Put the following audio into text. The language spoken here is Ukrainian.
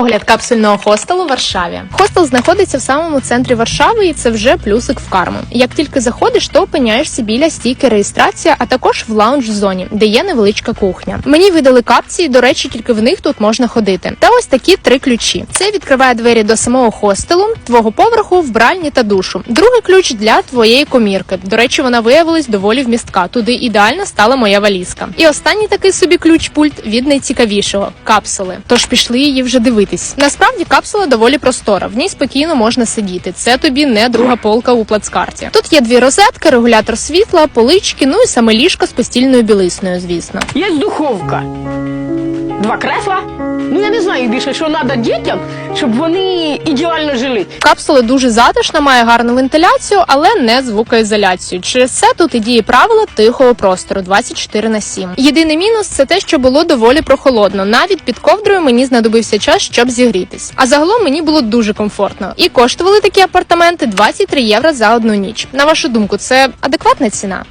Огляд капсульного хостелу в Варшаві. Хостел знаходиться в самому центрі Варшави, і це вже плюсик в карму. Як тільки заходиш, то опиняєшся біля стійки реєстрація, а також в лаунж зоні, де є невеличка кухня. Мені видали капці, до речі, тільки в них тут можна ходити. Та ось такі три ключі. Це відкриває двері до самого хостелу, твого поверху, вбральні та душу. Другий ключ для твоєї комірки. До речі, вона виявилась доволі вмістка. Туди ідеально стала моя валізка. І останній такий собі ключ-пульт від найцікавішого капсули. Тож пішли її вже дивитись. Насправді капсула доволі простора. В ній спокійно можна сидіти. Це тобі не друга полка у плацкарті. Тут є дві розетки, регулятор світла, полички, ну і саме ліжко з постільною білисною, звісно. Є духовка, два кресла. Ну я не знаю більше, що треба дітям, щоб вони ідеально жили. Капсула дуже затишна, має гарну вентиляцію, але не звукоізоляцію. Через це тут і діє правило тихого простору 24 на 7. Єдиний мінус це те, що було доволі прохолодно. Навіть під ковдрою мені знадобився час, щоб зігрітись. А загалом мені було дуже комфортно. І коштували такі апартаменти 23 євро за одну ніч. На вашу думку, це адекватна ціна?